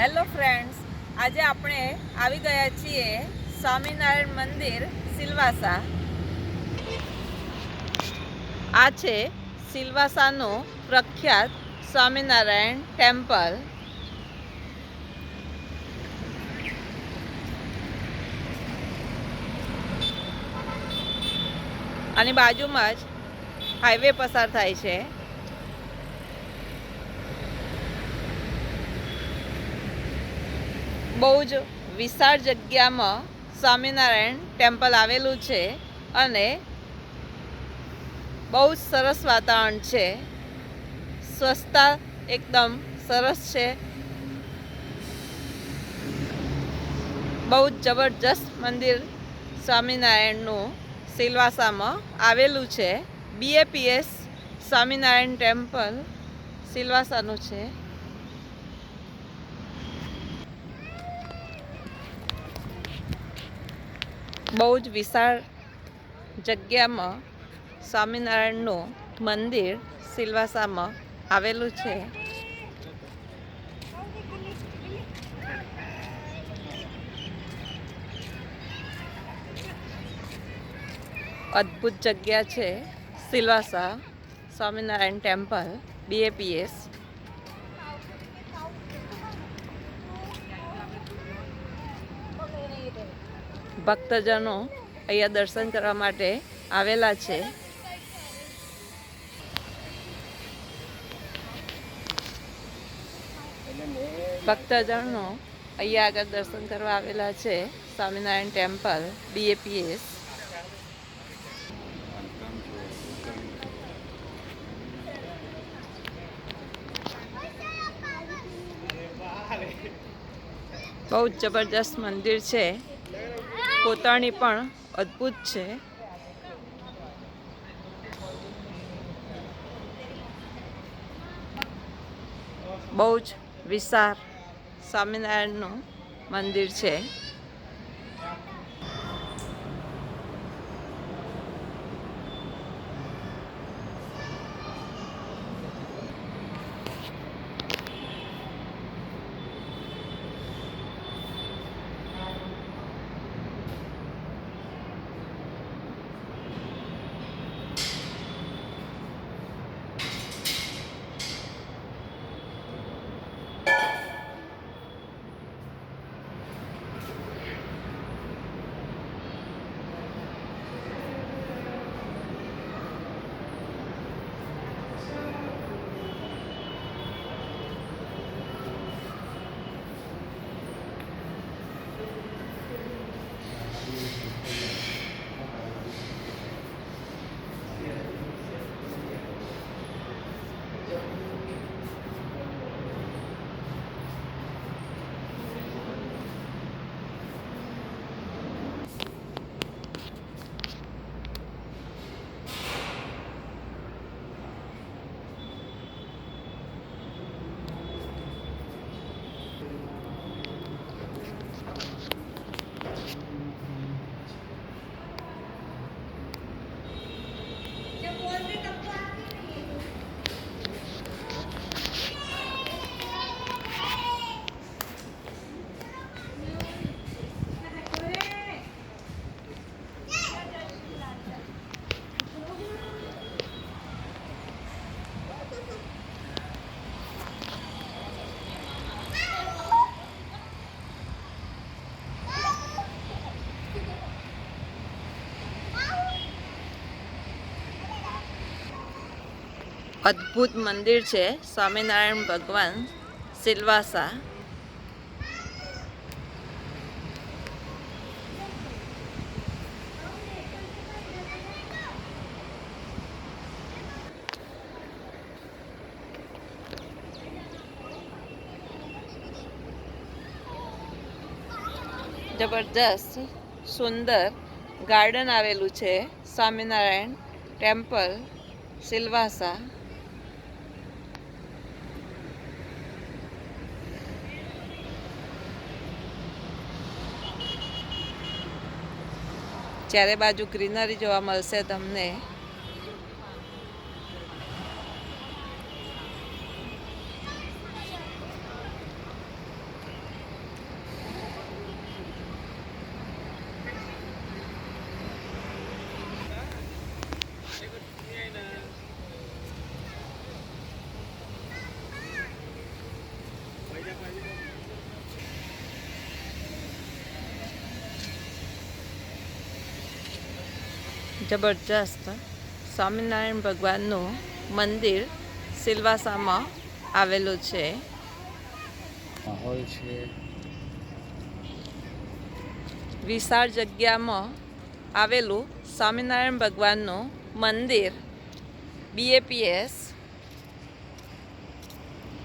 Hello friends આજે આપણે આવી ગયા છીએ સ્વામિનારાયણ મંદિર સિલવાસા. આ છે સિલવાસાનું પ્રખ્યાત સ્વામિનારાયણ ટેમ્પલ. આની બાજુમાં જ હાઈવે પસાર થાય છે. બહુ જ વિશાળ જગ્યામાં સ્વામિનારાયણ ટેમ્પલ આવેલું છે અને બહુ જ સરસ વાતાવરણ છે. સ્વચ્છતા એકદમ સરસ છે. બહુ જ જબરજસ્ત મંદિર સ્વામિનારાયણનું સિલવાસામાં આવેલું છે. બીએપીએસ સ્વામિનારાયણ ટેમ્પલ સિલવાસાનું છે. બહુ જ વિશાળ જગ્યામાં સ્વામિનારાયણનું મંદિર સિલવાસામાં આવેલું છે. અદ્ભુત જગ્યા છે સિલવાસા સ્વામિનારાયણ ટેમ્પલ બીએપીએસ ભક્તજનો અહીંયા દર્શન કરવા માટે આવેલા છે. ભક્તજનો અહીંયા આગળ દર્શન કરવા આવેલા છે. સ્વામિનારાયણ ટેમ્પલ બીએપીએસ બહુ જ જબરજસ્ત મંદિર છે. કોતરણી પણ અદ્ભુત છે. બહુ જ વિશાળ સ્વામિનારાયણનું મંદિર છે. અદ્ભુત મંદિર છે. સ્વામિનારાયણ ભગવાન સિલવાસા. જબરજસ્ત સુંદર ગાર્ડન આવેલું છે. સ્વામિનારાયણ ટેમ્પલ સિલવાસા. ચારે બાજુ ગ્રીનરી જોવા મળશે તમને. જબરજસ્ત સ્વામિનારાયણ ભગવાનનું મંદિર સિલવાસામાં આવેલું છે. માહોલ છે. વિશાળ જગ્યામાં આવેલું સ્વામિનારાયણ ભગવાનનું મંદિર બીએપીએસ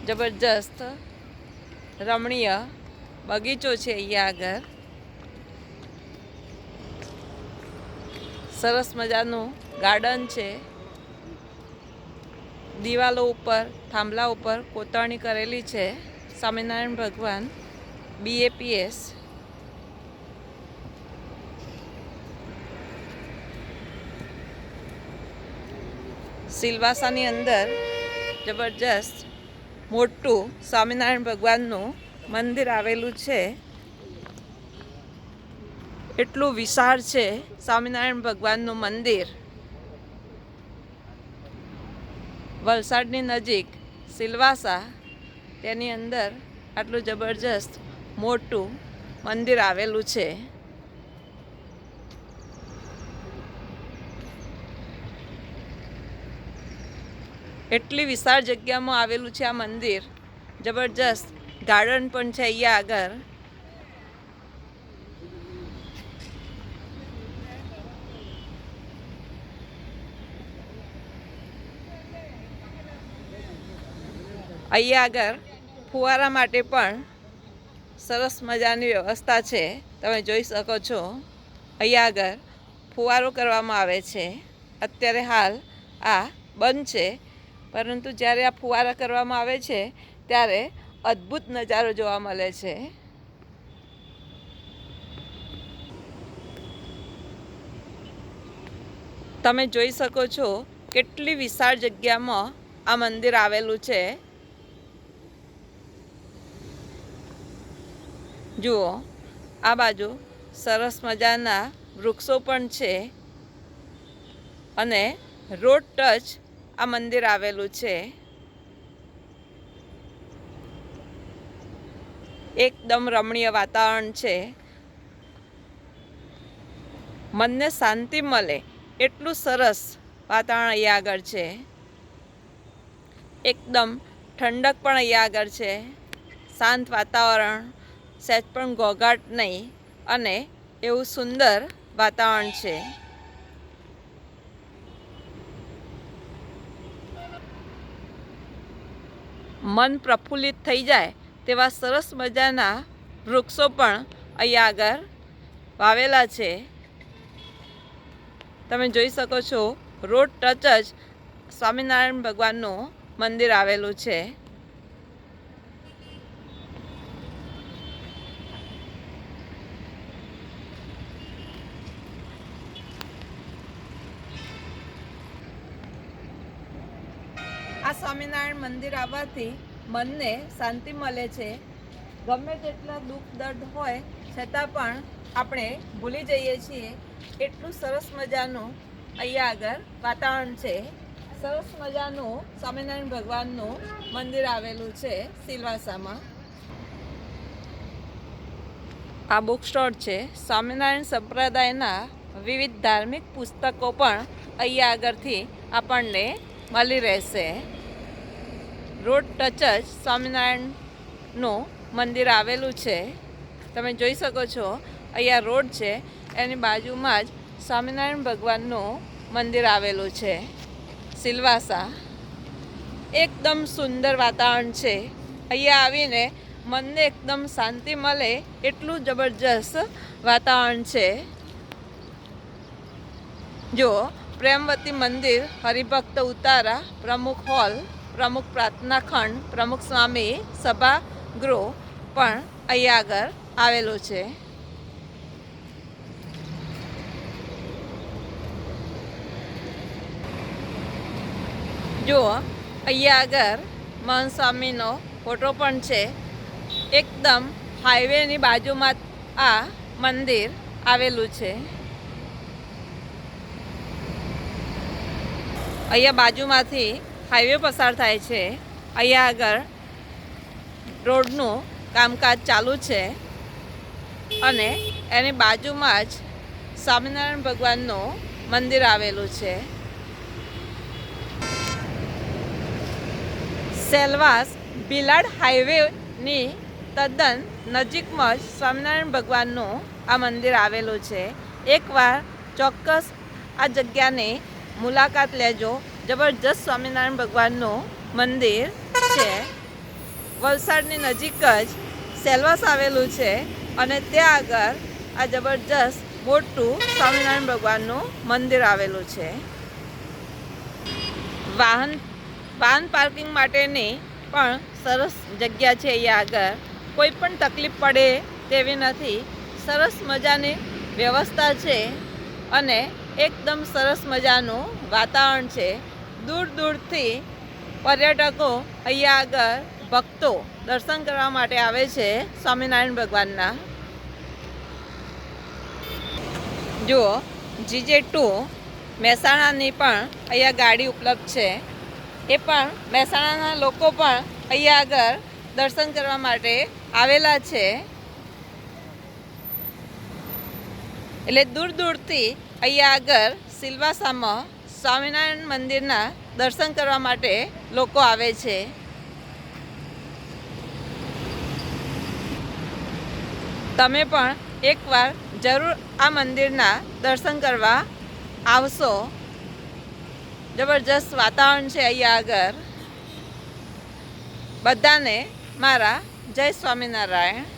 જબરજસ્ત રમણીય બગીચો છે અહીંયા આગળ. સરસ મજાનું ગાર્ડન છે. દિવાલો ઉપર, થાંભલા ઉપર કોતરણી કરેલી છે. સ્વામિનારાયણ ભગવાન બીએપીએસ સિલવાસાની અંદર જબરજસ્ત મોટું સ્વામિનારાયણ ભગવાનનું મંદિર આવેલું છે. એટલું વિશાળ છે સ્વામિનારાયણ ભગવાનનું મંદિર. વલસાડની નજીક સિલવાસા, તેની અંદર આટલું જબરજસ્ત મોટું મંદિર આવેલું છે. એટલી વિશાળ જગ્યામાં આવેલું છે આ મંદિર. જબરજસ્ત ગાર્ડન પણ છે અહીંયા આગળ. અહીંયા આગળ ફુવારા માટે પણ સરસ મજાની વ્યવસ્થા છે. તમે જોઈ શકો છો. અહીંયા આગળ ફુવારો કરવામાં આવે છે. અત્યારે હાલ આ બંધ છે. પરંતુ જ્યારે આ ફુવારા કરવામાં આવે છે, ત્યારે અદ્ભુત નજારો જોવા મળે છે. તમે જોઈ શકો છો કેટલી વિશાળ જગ્યામાં આ મંદિર આવેલું છે. જુઓ, આ બાજુ સરસ મજાના વૃક્ષો પણ છે અને રોડ ટચ આ મંદિર આવેલું છે. એકદમ રમણીય વાતાવરણ છે. મનને શાંતિ મળે એટલું સરસ વાતાવરણ અહીંયા આગળ છે. એકદમ ઠંડક પણ અહીંયા આગળ છે. શાંત વાતાવરણ સહેજ પણ ઘોઘાટ નહીં અને એવું સુંદર વાતાવરણ છે. મન પ્રફુલ્લિત થઈ જાય તેવા સરસ મજાના વૃક્ષો પણ અહીંયા આગળ વાવેલા છે. તમે જોઈ શકો છો, રોડ ટચ જ સ્વામિનારાયણ ભગવાનનું મંદિર આવેલું છે. સ્વામિનારાયણ મંદિર આવવાથી મનને શાંતિ મળે છે. ગમે તેટલા દુઃખ, દર્દ હોય, છતાં પણ આપણે ભૂલી જઈએ છીએ. એટલું સરસ મજાનું અહીંયા આગળ વાતાવરણ છે. સરસ મજાનું સ્વામિનારાયણ ભગવાનનું મંદિર આવેલું છે સિલવાસામાં. આ બુક સ્ટોર છે. સ્વામિનારાયણ સંપ્રદાયના વિવિધ ધાર્મિક પુસ્તકો પણ અહીંયા આગળથી આપણને મળી રહેશે. રોડ ટચ જ સ્વામિનારાયણનું મંદિર આવેલું છે. તમે જોઈ શકો છો, અહીંયા રોડ છે, એની બાજુમાં જ સ્વામિનારાયણ ભગવાનનું મંદિર આવેલું છે. સિલવાસા. એકદમ સુંદર વાતાવરણ છે. અહીંયા આવીને મનને એકદમ શાંતિ મળે એટલું જબરજસ્ત વાતાવરણ છે. જો પ્રેમવતી મંદિર હરિભક્ત ઉતારા પ્રમુખ હોલ પ્રમુખ પ્રાર્થના ખંડ, પ્રમુખ સ્વામી, સભાગૃહ પણ અહીંયા આગળ આવેલું છે. જુઓ અહીંયા આગળ મહન સ્વામીનો ફોટો પણ છે. એકદમ હાઈવેની બાજુમાં આ મંદિર આવેલું છે. અહીંયા બાજુમાંથી હાઈવે પસાર થાય છે. અહીંયા આગળ રોડનું કામકાજ ચાલુ છે. અને એની બાજુમાં જ સ્વામિનારાયણ ભગવાનનું મંદિર આવેલું છે. સેલવાસ ભીલાડ હાઈવેની તદ્દન નજીકમાં જ સ્વામિનારાયણ ભગવાનનું આ મંદિર આવેલું છે. એકવાર ચોક્કસ આ જગ્યાની મુલાકાત લેજો. જબરજસ્ત સ્વામિનારાયણ ભગવાનનું મંદિર છે. વલસાડની નજીક જ સેલવાસ આવેલું છે અને ત્યાં આગળ આ જબરજસ્ત મોટું સ્વામિનારાયણ ભગવાનનું મંદિર આવેલું છે. વાહન વાહન પાર્કિંગ માટેની પણ સરસ જગ્યા છે અહીંયા આગળ. કોઈ પણ તકલીફ પડે તેવી નથી. સરસ મજાની વ્યવસ્થા છે અને એકદમ સરસ મજાનું વાતાવરણ છે. દૂર દૂરથી પર્યટકો અહીંયા આગળ ભક્તો દર્શન કરવા માટે આવે છે સ્વામિનારાયણ ભગવાનના. જુઓ, જીજે ટુ મહેસાણાની પણ અહીંયા ગાડી ઉપલબ્ધ છે. એ પણ મહેસાણાના લોકો પણ અહીંયા આગળ દર્શન કરવા માટે આવેલા છે. એટલે દૂર દૂરથી અહીંયા આગળ સિલવાસામાં સ્વામિનારાયણ મંદિરના દર્શન કરવા માટે લોકો આવે છે. તમે પણ એકવાર જરૂર આ મંદિરના દર્શન કરવા આવશો. જબરજસ્ત વાતાવરણ છે અહીંયા આગળ. બધાને મારા જય સ્વામિનારાયણ.